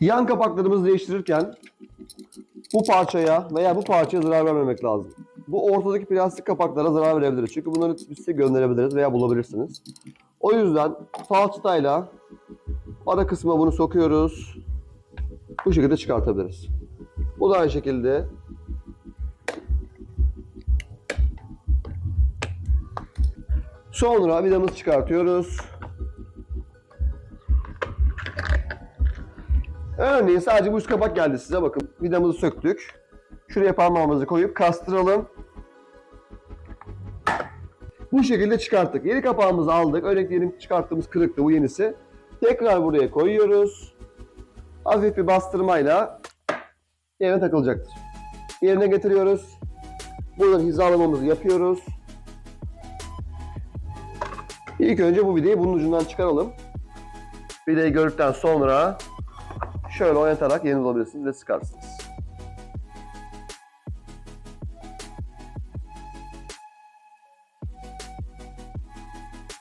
Yan kapaklarımızı değiştirirken bu parçaya veya bu parçaya zarar vermemek lazım. Bu ortadaki plastik kapaklara zarar verebiliriz. Çünkü bunları biz size gönderebiliriz veya bulabilirsiniz. O yüzden falçatayla ara kısma bunu sokuyoruz. Bu şekilde çıkartabiliriz. Bu da aynı şekilde Sonra vidamızı çıkartıyoruz. Örneğin sadece bu üst kapak geldi size bakın. Vidamızı söktük. Şuraya parmağımızı koyup kastıralım. Bu şekilde çıkarttık. Yeni kapağımızı aldık. Örnek diyelim çıkarttığımız kırıktı bu yenisi. Tekrar buraya koyuyoruz. Hafif bir bastırmayla yerine takılacaktır. Yerine getiriyoruz. Buradan hizalamamızı yapıyoruz. İlk önce bu videoyu bunun ucundan çıkaralım. Videoyu gördükten sonra şöyle oynatarak yeriniz olabilirsiniz ve sıkarsınız.